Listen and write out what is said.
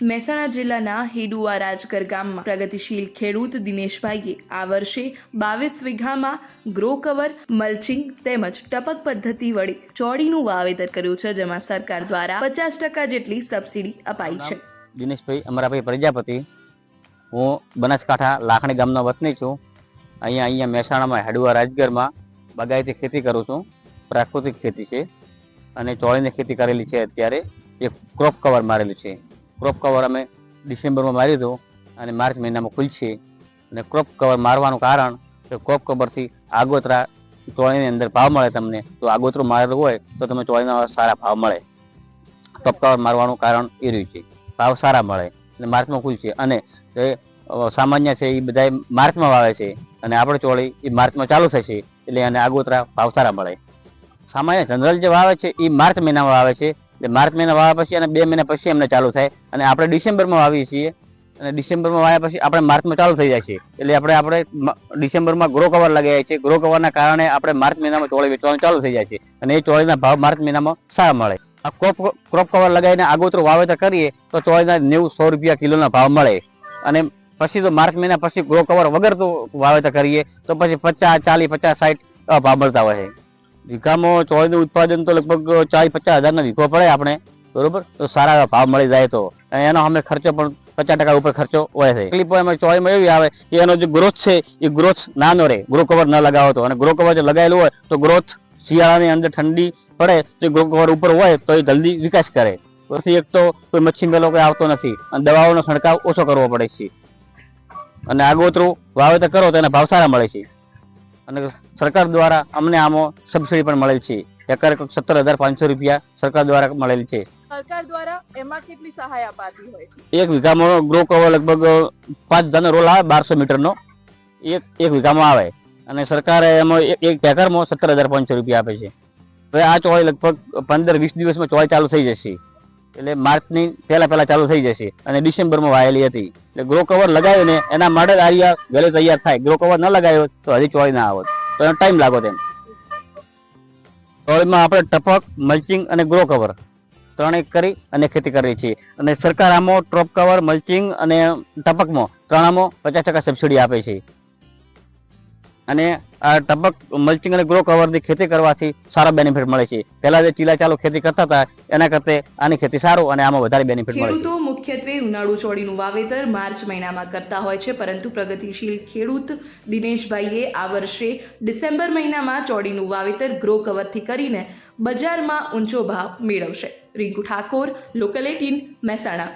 મહેસાણા જિલ્લાના હેડુઆ રાજગર ગામમાં પ્રગતિશીલ ખેડૂત દિનેશભાઈએ આ વર્ષે બાવીસ વીઘામાં ગ્રો કવર મલ્ચિંગ તેમજ ટપક પદ્ધતિ વડે ચોડીનું વાવેતર કર્યું છે, જેમાં સરકાર દ્વારા પચાસ ટકા જેટલી સબસિડી અપાઈ છે. દિનેશભાઈ અમરાભાઈ પ્રજાપતિ. હું બનાસકાંઠા લાખણી ગામનો વતની છું. અહીંયા અહીંયા મહેસાણામાં હેડુઆ રાજગરમાં બાગાયતી ખેતી કરું છું. પ્રાકૃતિક ખેતી છે. અને ચોળીની ખેતી કરેલી છે અત્યારે. એક ક્રોપ કવર મારેલું છે. ક્રોપ કવર અમે ડિસેમ્બરમાં મારી દો અને માર્ચ મહિનામાં ખુલશે અને ક્રોપ કવર મારવાનું કારણ કે ક્રોપ કવરથી આગોતરા ચોળીની અંદર ભાવ મળે તમને. તો આગોતરું મારેલું હોય તો તમે ચોળીના સારા ભાવ મળે. ક્રોપ કવર મારવાનું કારણ એ રહ્યું છે. ભાવ સારા મળે અને માર્ચમાં ખુલશે અને જે સામાન્ય છે એ બધા માર્ચમાં વાવે છે. અને આપણે ચોળી એ માર્ચમાં ચાલુ થશે એટલે એને આગોતરા ભાવ સારા મળે. સામાન્ય જનરલ જે વાવે છે એ માર્ચ મહિનામાં વાવે છે. એટલે માર્ચ મહિના વાવ્યા પછી અને બે મહિના પછી એમને ચાલુ થાય. અને આપણે ડિસેમ્બરમાં વાવીએ છીએ. અને ડિસેમ્બરમાં વાવ્યા પછી આપણે માર્ચમાં ચાલુ થઈ જાય છે. એટલે આપણે આપણે ડિસેમ્બરમાં ગ્રો કવર લગાવીએ છીએ. ગ્રો કવરના કારણે આપણે માર્ચ મહિનામાં ચોળી વેચવાનું ચાલુ થઈ જાય છે. અને એ ચોળીના ભાવ માર્ચ મહિનામાં સારા મળે. આ ક્રોપ ક્રોપ કવર લગાવીને આગોતરું વાવેતર કરીએ તો ચોળીના નેવું સો રૂપિયા કિલોના ભાવ મળે. અને પછી તો માર્ચ મહિના પછી ગ્રો કવર વગર તો વાવેતર કરીએ તો પછી પચાસ, ચાલીસ, પચાસ સાઠ ભાવ મળતા હોય છે. વીઘામાં ચોળીનું ઉત્પાદન તો લગભગ ચાલીસ પચાસ હજારનો વીઘો પડે આપણે, બરોબર? તો સારા ભાવ મળી જાય તો. એનો અમે ખર્ચો પણ પચાસ ટકા ઉપર ખર્ચો હોય છે. તકલીફો એમાં ચોળીમાં એવી આવે કે એનો જે ગ્રોથ છે, એ ગ્રોથ નાનો રહે. ગ્રો કવર ન લગાવો તો. અને ગ્રો કવર જો લગાવેલું હોય તો ગ્રોથ શિયાળાની અંદર ઠંડી પડે, તો ગ્રો કવર ઉપર હોય તો એ જલ્દી વિકાસ કરે. પછી એક તો કોઈ મચ્છી મેલો કોઈ આવતો નથી. અને દવાઓનો છંટકાવ ઓછો કરવો પડે છે. અને આગોતરું વાવેતર કરો તો એના ભાવ સારા મળે છે. અને સરકાર દ્વારા અમને આમાં સબસિડી પણ મળેલ છે. એકર સત્તર હજાર પાંચસો રૂપિયા સરકાર દ્વારા મળેલ છે. સરકાર દ્વારા એમાં કેટલી સહાય અપાતી હોય છે? એક વીઘામાં ગ્રો કવર લગભગ પાંચ હજારનો રોલ આવે બારસો મીટરનો. એક એક વીઘામાં આવે. અને સરકારે એમાં એક એક એકરમાં સત્તર હજાર પાંચસો રૂપિયા આપે છે. હવે આ ચોળી લગભગ પંદર વીસ દિવસમાં ચોળી ચાલુ થઈ જશે. એટલે માર્ચની પહેલા પહેલા ચાલુ થઈ જશે. અને ડિસેમ્બરમાં વાયેલી હતી. ગ્રો કવર લગાવીને એના માટે આરિયા ગલે તૈયાર થાય. ગ્રો કવર ન લગાવ્યો તો હજી ચોળી ના આવત તો એનો ટાઈમ લાગો તેમ. ચોળીમાં આપણે ટપક મલ્ચિંગ અને ગ્રો કવર ત્રણેય કરી અને ખેતી કરીએ છીએ. અને સરકાર આમાં ટ્રોપ કવર મલ્ચિંગ અને ટપકમાં ત્રણામાં પચાસ ટકા સબસિડી આપે છે. અને આ ટપક મલ્ચિંગ અને ગ્રો કવરની ખેતી કરવાથી સારા બેનિફિટ મળે છે. પહેલા જે ચીલા ચાલુ ખેતી કરતા હતા, એના કરતાં આની ખેતી સારું અને આમાં વધારે બેનિફિટ મળે છે. મુખ્યત્વે ઉનાળુ ચોળીનું વાવેતર માર્ચ મહિનામાં કરતા હોય છે, પરંતુ પ્રગતિશીલ ખેડૂત દિનેશભાઈએ આ વર્ષે ડિસેમ્બર મહિનામાં ચોળીનું વાવેતર ગ્રો કવરથી કરીને બજારમાં ઊંચો ભાવ મેળવશે. Rinku Thakor local eighteen Mehsana.